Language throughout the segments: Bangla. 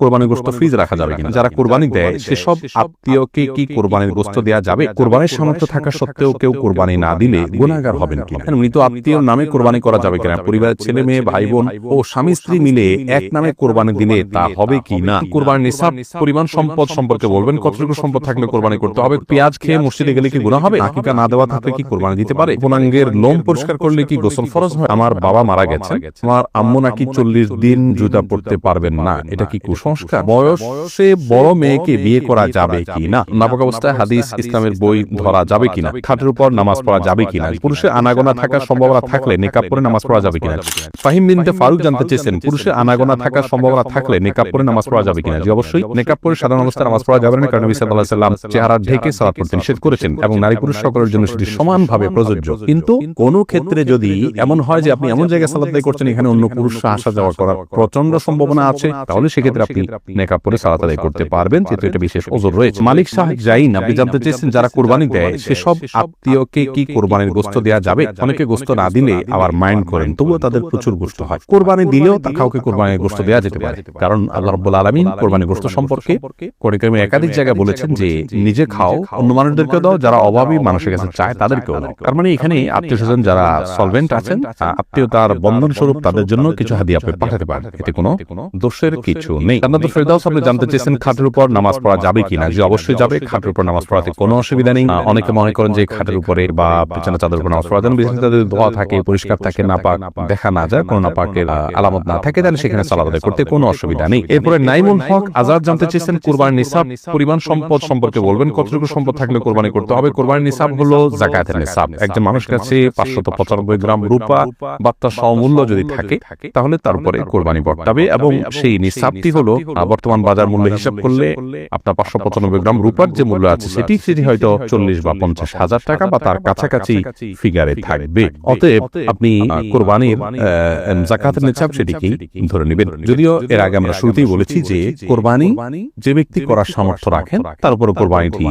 কোরবানির গোস্ত ফ্রিজে রাখা যাবে কিনা? যারা কোরবানি দেয় সেসব আত্মীয়কে কি কোরবানির গোস্ত দেওয়া যাবে? কোরবানির সামর্থ্য থাকা সত্ত্বেও কেউ কোরবানি না দিলে গুণাগার হবেন কিনা? মৃত আত্মীয় নামে কোরবানি করা যাবে কিনা? পরিবারের ছেলে মেয়ে ভাই বোন ও স্বামী স্ত্রী মিলে এক নামে কোরবানি দিলে তা হবে কি না কোরবানির নিসাব পরিমাণ সম্পদ সম্পর্কে বলবেন কতটুকু সম্পদ থাকলে কোরবানি করতে হবে? পেঁয়াজ খেয়ে মসজিদে গেলে কি গুণা হবে? আকিকা না দেওয়া থাকলে কি কোরবানি দিতে পারে পূর্ণাঙ্গের লোম পরিষ্কার করলে কি গোসল ফরজ হয় আমার বাবা মারা গেছে আমার আম্মু নাকি চল্লিশ দিন জুতা পড়তে পারবেন না এটা কি কুসংস্কার। বয়সে বড় মেয়েকে বিয়ে করা যাবে কি না নাপক অবস্থায় হাদিস ইসলামের বই ধরা যাবে কিনা? খাটের উপর নামাজ পড়া যাবে কিনা? পুরুষের আনাগোনা থাকার সম্ভাবনা থাকলে নেকাব পরে নামাজ পড়া যাবে কিনা? ফাহিম বিনতে ফারুক জানতে চেয়েছেন পুরুষের আনাগোনা থাকার সম্ভাবনা থাকলে নেকাব পরে নামাজ পড়া যাবে কিনা? জি অবশ্যই নেকাব পরে সাধারণ অবস্থায় নামাজ পড়া যাবে না? কারণ নবী সাল্লাল্লাহু আলাইহি সাল্লাম চেহারা ঢেকে সালাত পড়তে নিষেধ করেছেন এবং নারী পুরুষ সকলের জন্য সেটি সমানভাবে প্রযোজ্য। কিন্তু কোন ক্ষেত্রে যদি এমন হয় যে আপনি এমন জায়গায় সালাত আদায় করছেন এখানে অন্য পুরুষরা আসা যাওয়া করার প্রচণ্ড সম্ভাবনা আছে তাহলে সেক্ষেত্রে আপনি নেকাব পরে সালাত আদায় করতে পারবেন যেহেতু এটা বিশেষ ওজোর রয়েছে। মালিক শাহ জাইন আপনি জানতে চেয়েছেন যারা কোরবানি দেয় সেসব আত্মীয়কে কি কোরবানির গোস্ত দেওয়া যাবে অনেকে গোস্ত না দিলে আবার মাইন্ড করেন তবুও তাদের প্রচুর গোস্ত হয়। কোরবানি দিলেও তা কাউকে কোরবানির গোস্ত দেওয়া যেতে পারে। কারণ আল্লাহ রব্বুল আলমিন কোরবানির গোস্ত সম্পর্কে কোরআনে একাধিক জায়গায় বলেছেন যে নিজে খাও অন্য মানুষদেরকে দাও যারা অভাবী মানুষের কাছে চায় তাদেরকেও দাও তার মানে এখানে আত্মীয় স্বজন যারা সলভেন্ট আছেন আত্মীয়তার বন্ধন স্বরূপ তাদের জন্য কিছু হাদিয়া আপনি পাঠাতে পারেন এতে কোনো দোষের কিছু নেই জান্নাতুল ফেরদাউস আপনি জানতে চেয়েছেন খাটের উপর নামাজ পড়া যাবে কিনা। যে অবশ্যই যাবে খাটের উপর নামাজ পড়াতে কোনো অসুবিধা নেই। অনেকে মনে করেন যে খাটের উপরে বা বিছানা চাদর উপর নামাজ পড়া যেন বিছানা চাদর ধোয়া থাকে পরিষ্কার থাকে না পাক দেখা না যায় কোনো না পাকের আলামত না থাকে তাহলে সেখানে সালাদ আদায় করতে কোনো অসুবিধা নেই। এরপরে নাইমুল হক আজাদ জানতে চেয়েছেন কোরবানির নিসাব পরিমাণ সম্পদ সম্পর্কে বলবেন কতটুকু সম্পদ থাকলে কোরবানি করতে হবে? কোরবানির নিসাব হলো জাকাতের নিসাব। একজন মানুষ কাছে পাঁচশত পঁচানব্বই গ্রাম রূপা বা তার সমমূল্য যদি থাকে তাহলে তারপরে কোরবানি বর্তাবে এবং সেই নিসাবটি হলো আহ, বর্তমান বাজার মূল্য হিসাব করলে আপনার পাঁচশো পঁচানব্বই গ্রাম রূপার যে মূল্য আছে সেটি সেটি হয়তো চল্লিশ বা পঞ্চাশ হাজার টাকা বা তার কাছাকাছি ফিগারে থাকবে। অতএব আপনি কোরবানির জাকাতের নিসাব সেটিকে ধরে নেবেন। যদিও এর আগে আমরা শুরুতেই বলেছি যে কোরবানি যে ব্যক্তি করার সামর্থ্য রাখেন তার উপর কোরবানিটি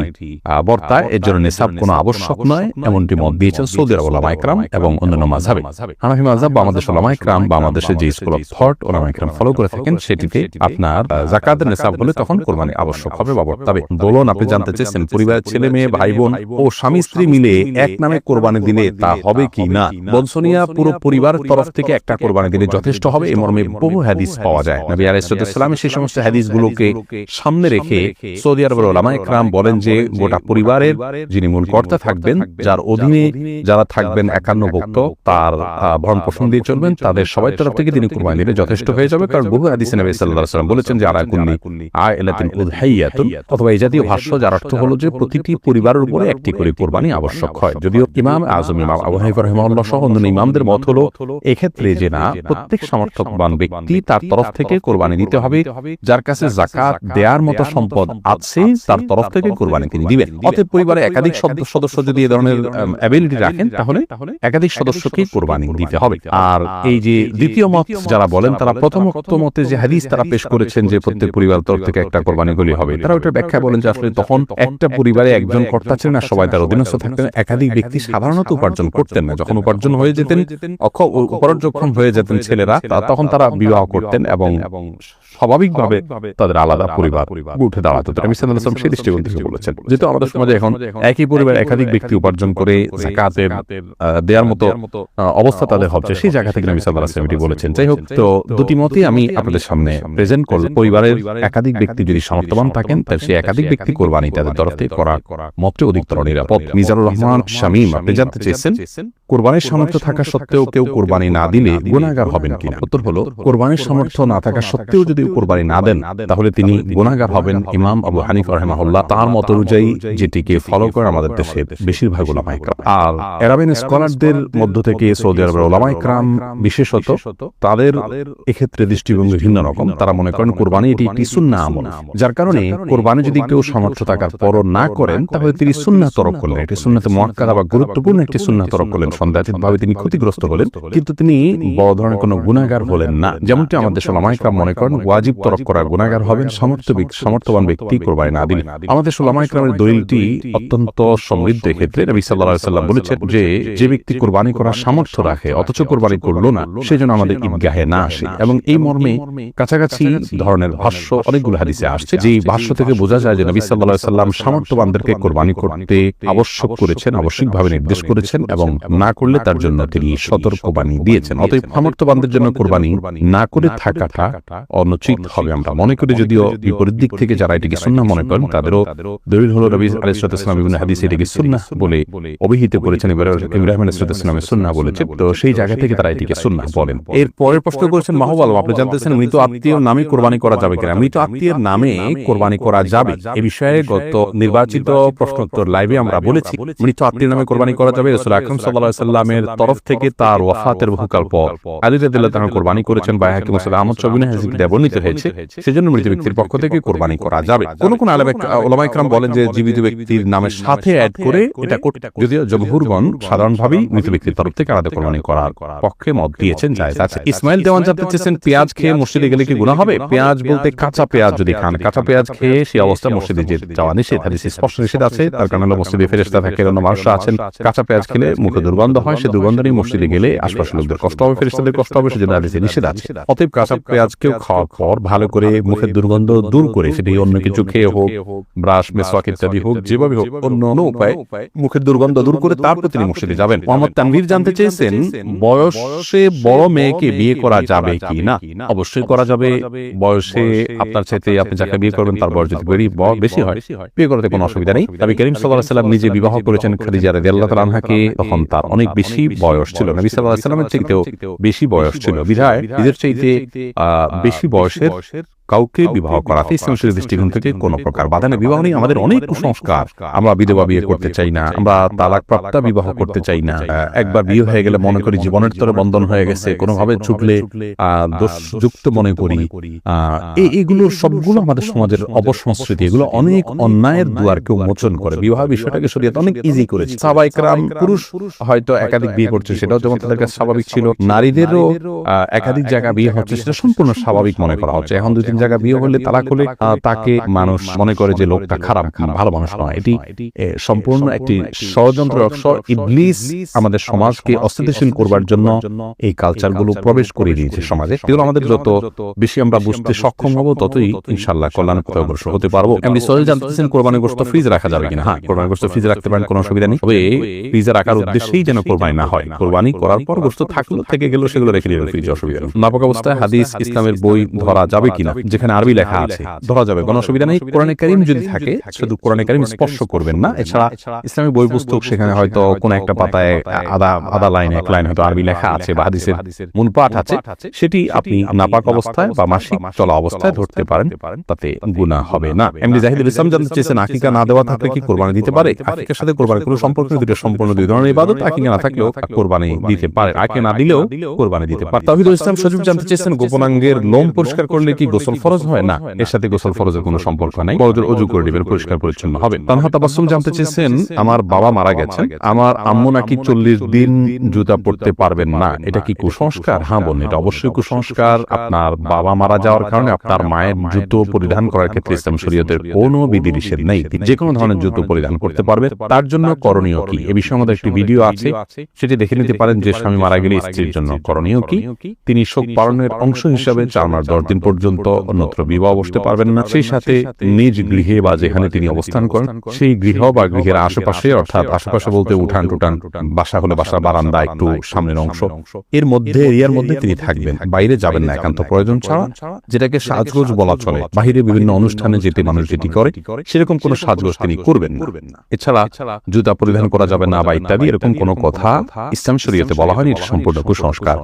বর্তায় এর জন্য নিসাব কোনো আবশ্যক নয় এমনটি মত দিয়েছেন সৌদি আরব ওলামা ইকরাম এবং অন্যান্য মাঝাবে হানাফি মাঝাব বা আমাদের ওলামা ইকরাম বা আমাদের যে স্কুল অফ থট ওলামা ইকরাম ফলো করে থাকেন সেটিতে আপনার আহ, জাকাতের নিসাব হলে তখন কোরবানি আবশ্যক হবে বা বর্তাবে বলুন আপনি জানতে চেয়েছেন পরিবারের ছেলে মেয়ে ভাই বোন ও স্বামী স্ত্রী মিলে এক নামে কোরবানি দিলে তা হবে কি না? বনসনিয়া পুরো পরিবার তরফ থেকে একটা কোরবানি দিলে যথেষ্ট হবে। এ মর্মে বহু হাদিস পাওয়া যায়। নবী আলাইসালামে সেই সমস্ত হাদিসগুলোকে সামনে রেখে সৌদি আরবের ওলামা একরাম বলেন যে গোটা পরিবারের যিনি মূল কর্তা থাকবেন যার অধীনে যারা থাকবেন একান্ন ভক্ত তার ভরণ পোষণ দিয়ে চলবেন তাদের সবাই তরফ থেকে তিনি কুরবানি দিলে যথেষ্ট হয়ে যাবে কারণ বহু হাদিসে নবী সাল্লাল্লাহু আলাইহি সাল্লাম বলেছেন যে আরা কুল্লি আয় এলাতিন উদহাইয়াতুন অথবা এই জাতীয় ভাষ্য যার অর্থ হলো যে প্রতিটি পরিবারের উপরে একটি করে কোরবানি আবশ্যক হয়। যদিও ইমাম আজম ইমাম আবু হানিফা রাহিমাহুল্লাহ সহ অন্যান্য ইমামদের মত হলো এক্ষেত্রে যে না প্রত্যেক সমর্থকবান ব্যক্তি তার তরফ থেকে কোরবানি দিতে হবে যার কাছে জাকাত দেওয়ার মতো সম্পদ আছে তার তরফ থেকে কোরবানি তিনি দিবেন অতএব পরিবারে একাধিক সদস্য যদি এই ধরনের অ্যাবিলিটি রাখেন তাহলে একাধিক সদস্যকেই কোরবানি দিতে হবে আর এই যে দ্বিতীয় মত যারা বলেন তারা প্রথম মতে যে হাদিস তারা পেশ করেছেন যে প্রত্যেক পরিবার তরফ থেকে একটা কোরবানি গুলি হবে তারা ওটার ব্যাখ্যা বলেন যে আসলে তখন একটা পরিবারে একজন কর্তা ছিলেন আর সবাই তার অধীনস্থ থাকতেন একাধিক ব্যক্তি সাধারণত উপার্জন করতেন না যখন উপার্জন হয়ে যেতেন উপার্জক্ষম হয়ে যেতেন ছেলেরা তখন তারা বিবাহ করতেন এবং স্বাভাবিকভাবে তাদের আলাদা পরিবার উঠে দাঁড়াতো আমি সেই দৃষ্টিকোণ থেকে বলেছেন যেহেতু আমাদের সমাজে এখন একই পরিবার একাধিক ব্যক্তি উপার্জন করে জাকাতের দেওয়ার মতো অবস্থা তাদের হচ্ছে সেই জায়গা থেকে নবী এটি বলেছেন যাই হোক তো দুটি মতই আমি আপনাদের সামনে প্রেজেন্ট করব পরিবারের একাধিক ব্যক্তি যদি সমর্থবান থাকেন তাহলে সেই একাধিক ব্যক্তি কোরবানি তাদের তরফ থেকে করা মতটি অধিকতর নিরাপদ মিজানুর রহমান শামীম আপনি জানতে চেয়েছেন কোরবানির সামর্থ্য থাকা সত্ত্বেও কেউ কোরবানি না দিলে গুণাগার হবেন কিনা? উত্তর হলো কোরবানির সামর্থ্য না থাকা সত্ত্বেও যদি কোরবানি না দেন তাহলে তিনি গুণাগার হবেন ইমাম আবু হানিফ রহমাহুল্লাহ। তার মত অনুযায়ী যেটিকে ফলো করে আমাদের দেশের বেশিরভাগ ওলামাই আর এরাবিন স্কলারদের মধ্য থেকে সৌদি আরবের ওলামাই ক্রাম বিশেষত তাদের এক্ষেত্রে দৃষ্টিভঙ্গি ভিন্ন রকম তারা মনে করেন কোরবানি এটি একটি সুন্না আমল। যার কারণে কোরবানি যদি কেউ সামর্থ্য থাকার পরও না করেন তাহলে তিনি সুন্না তরক করলেন। একটি সুন্নাতে মহাক্কাদা বা গুরুত্বপূর্ণ একটি সুন্না তরক করলেন। সন্দেহাতীতভাবে তিনি ক্ষতিগ্রস্ত হলেন কিন্তু তিনি বড় ধরনের কোনো গুণাগার হলেন না। যেমনটি আমাদের সোলামাইকরাম মনে করেন ওয়াজিব তরক করার গুণাগার হবেন সমর্থ সমর্থবান ব্যক্তি কোরবানি না দিলে আমাদের সোলামাইকরামের দলিলটি অত্যন্ত সমৃদ্ধ ক্ষেত্রে নবী আলাইহি সাল্লাম বলেছেন যে যে ব্যক্তি কোরবানি করার সামর্থ্য রাখে অথচ কোরবানি করল না সেজন্য আমাদের ঈদগাহে না আসে এবং এই মর্মে কাছাকাছি ধরনের ভাষ্য অনেকগুলো হাদিসে আসছে যে ভাষ্য থেকে বোঝা যায় যে নবী সাল্লাহ সাল্লাম সামর্থ্যবানদেরকে কোরবানি করতে আবশ্যক করেছেন আবশ্যিকভাবে নির্দেশ করেছেন এবং না করলে তার জন্য তিনি সতর্কবাণী দিয়েছেন। অতএব সামর্থ্যবানদের জন্য কোরবানি না করে থাকাটা অনুচিত হবে। আমরা মনে করি যদিও বিপরীত দিক থেকে যারা এটিকে সুন্না মনে করেন তাদেরও দলিল হল নবী আলাইসালাম বিভিন্ন হাদিস এটিকে সুন্না বলে অভিহিত করেছেন ইব্রাহিম আলাইসালামের সুন্না বলেছে তো সেই জায়গা থেকে তারা এটিকে সুন্না বলেন এর পরের প্রশ্ন করেছেন মাহবুব আলম আপনি জানতেছেন মৃত আত্মীয় নামে কোরবানি করা যাবে কিনা? মৃত আত্মীয়ের নামে কোরবানি করা যাবে। এ বিষয়ে গত নির্বাচিত প্রশ্নোত্তর লাইভে আমরা বলেছি মৃত আত্মীয় নামে কোরবানি করা যাবে। রসুল আকরম সাল্লাহ সাল্লামের তরফ থেকে তার ওয়াফাতের বহুকাল পর আলী রাদিল্লাহ কোরবানি করেছেন বা হাকিম সাল্লাহ আহমদ বর্ণিত হয়েছে। সেজন্য মৃত ব্যক্তির পক্ষ থেকে কোরবানি করা যাবে। কোন কোন ওলামা ইকরাম বলেন যে জীবিত ব্যক্তির নামের সাথে অ্যাড করে এটা যদিও জমহুরগণ সাধারণভাবেই মৃত ব্যক্তির তরফ থেকে আলাদা কোরবানি করার পক্ষে মত দিয়েছেন জায়েজ আছে। ইসমাইল দেওয়ান জানতে চেয়েছেন পেঁয়াজ খেয়ে মসজিদে গেলে কি গুণা হবে? পেঁয়াজ বলতে কাঁচা পেঁয়াজ যদি খান। কাঁচা পেঁয়াজ খেয়ে সেই অবস্থায় মসজিদে যে যাওয়া নিষেধ। হাদিসে স্পষ্ট নিষেধ আছে তার কারণে মসজিদে ফেরেস্তা থাকে অন্য মানুষরা আছেন কাঁচা পেঁয়াজ খেলে মুখে দুর্গন্ধ হয় সে দুর্গন্ধ নিয়ে মসজিদে গেলে আশপাশের লোকদের কষ্ট হবে ফেরেস্তাদের কষ্ট হবে সেজন্য হাদিসে নিষেধ আছে। অতএব কাঁচা পেঁয়াজ কেউ খাওয়ার পর ভালো করে মুখের দুর্গন্ধ দূর করে সেটি অন্য কিছু খেয়ে হোক ব্রাশ মেসওয়াক ইত্যাদি হোক যেভাবে হোক অন্য অন্য উপায় মুখের দুর্গন্ধ দূর করে তারপর তিনি মসজিদে যাবেন মোহাম্মদ তানভীর জানতে চেয়েছেন বয়সে বড় মেয়েকে বিয়ে করা যাবে কি না অবশ্যই করা যাবে বয়সে আপনার চাইতে আপনি যাকে বিয়ে করবেন তার বয়স যদি বেরি বেশি হয় বিয়ে করতে কোনো অসুবিধা নেই। তবে করিম সাল্লাহ সাল্লাম নিজে বিবাহ করেছেন খাদিজা রাদি আল্লাহ তালাহাকে তখন তার অনেক বেশি বয়স ছিল। নবী সাল্লাহ সাল্লামের চাইতেও বেশি বয়স ছিল। বিধায় এদের চাইতে বেশি বয়সের কাউকে বিবাহ করাতে ইসলাম শরীর দৃষ্টিকোণ থেকে কোনো প্রকার বাধা নেই। বিবাহ নিয়ে আমাদের অনেক কুসংস্কার। আমরা বিধবা বিয়ে করতে চাই না আমরা তালাক প্রাপ্তা বিবাহ করতে চাই না। একবার বিয়ে হয়ে গেলে মনে করি জীবনের তরে বন্ধন হয়ে গেছে কোনোভাবে ছুটলে দোষযুক্ত মনে করি এগুলোর সবগুলো আমাদের সমাজের অপসংস্কৃতি এগুলো অনেক অন্যায়ের দুয়ারকে উন্মোচন করে। বিবাহ বিষয়টাকে শরীয়ত অনেক ইজি করেছে। সাবাইকরাম পুরুষ হয়তো একাধিক বিয়ে করছে সেটাও যেমন তাদের কাছে স্বাভাবিক ছিল। নারীদেরও একাধিক জায়গা বিয়ে হচ্ছে সেটা সম্পূর্ণ স্বাভাবিক মনে করা হচ্ছে। এখন দুই তিন জায়গা বিয়ে হলে তালাক হলে তাকে মানুষ মনে করে যে লোকটা খারাপ ভালো মানুষ নয়। এটি সম্পূর্ণ একটি ষড়যন্ত্র ইবলিস আমাদের সমাজকে অস্থিতিশীল করবার জন্য এই কালচারগুলো প্রবেশ করে দিয়েছে সমাজে এগুলো আমাদের যত বেশি আমরা বুঝতে সক্ষম হব ততই ইনশাল্লাহ কল্যাণ অগ্রসর হতে পারব। এমনি সোহেল জানতেছেন কোরবানি গোস্ত ফ্রিজ রাখা যাবে কিনা? হ্যাঁ কোরবানি গোস্ত ফ্রিজ রাখতে পারেন কোনো অসুবিধা নেই। তবে ফ্রিজে রাখার উদ্দেশ্যেই যেন কোরবানি না হয়। কোরবানি করার পর গোস্ত থাকল থেকে গেল সেগুলো রেখে দিলে ফ্রিজে অসুবিধা নাপক অবস্থায় হাদিস ইসলামের বই ধরা যাবে কিনা? যেখানে আরবি লেখা আছে ধরা যাবে কোনো অসুবিধা নেই। কোরআনে কারিম যদি থাকে শুধু কোরআনে কারিম স্পর্শ করবেন না। এছাড়া ইসলামী বই পুস্তক সেখানে হয়তো কোন একটা পাতায় আধা আধা লাইন এক লাইন হয়তো আরবি লেখা আছে বা হাদিসের মূল পাঠ আছে। সেটি আপনি নাপাক অবস্থায় বা মাসিক চলা অবস্থায় ধরতে পারেন তাতে গুণা হবে না। এমনি জাহিদুল ইসলাম জানতে চেয়েছেন আকিকা না দেওয়া থাকলে কি কোরবানি দিতে পারে? আকিকার সাথে কোরবানি কোনো সম্পর্ক দুটো সম্পূর্ণ দুই ধরনের ইবাদত আকিকা না থাকলেও কোরবানি দিতে পারে। আকে না দিলেও কোরবানি দিতে পারে। তাহিদুল ইসলাম সজীব জানতে চেয়েছেন গোপনাঙ্গের লোম পরিষ্কার করলে কি গোসল ফরজ হয় না? এর সাথে গোসল ফরজের কোনো সম্পর্ক নাই? বড়দের অজু করে দিবেন পরিষ্কার পরিচ্ছন্ন হবে তানহা জানতে চেয়েছেন আমার বাবা মারা গেছেন। আমার আম্মু নাকি চল্লিশ দিন জুতা পড়তে পারবেন না এটা কি কুসংস্কার হ্যাঁ বোন এটা অবশ্যই কুসংস্কার আপনার বাবা মারা যাওয়ার কারণে আপনার মায়ের জুতো পরিধান করার ক্ষেত্রে ইসলাম শরীয়তের কোনো বিধি নিষেধ নেই। যে কোনো ধরনের জুতো পরিধান করতে পারবে তার জন্য করণীয় কি? এ বিষয়ে আমাদের একটি ভিডিও আছে সেটি দেখে নিতে পারেন যে স্বামী মারা গেলে স্ত্রীর জন্য করণীয় কি? তিনি শোক পালনের অংশ হিসাবে চার মাস দশ দিন পর্যন্ত অন্যত্র বিবাহ বসতে পারবেন না। সেই সাথে নিজ গৃহে বা যেখানে তিনি অবস্থান করেন সেই গৃহ বা গৃহের আশেপাশে অর্থাৎ আশেপাশে বলতে উঠান টুটান বাসা হলে বাসার বারান্দা একটু সামনের অংশ এর মধ্যে এরিয়ার মধ্যে তিনি থাকবেন বাইরে যাবেন না একান্ত প্রয়োজন ছাড়া যেটাকে সাজগোজ বলা চলে। বাহিরে বিভিন্ন অনুষ্ঠানে যেতে মানুষ যেটি করে সেরকম কোনো সাজগোজ তিনি করবেন না। এছাড়া জুতা পরিধান করা যাবে না বা ইত্যাদি এরকম কোনো কথা ইসলাম শরীয়তে বলা হয়নি এটা সম্পূর্ণ কুসংস্কার।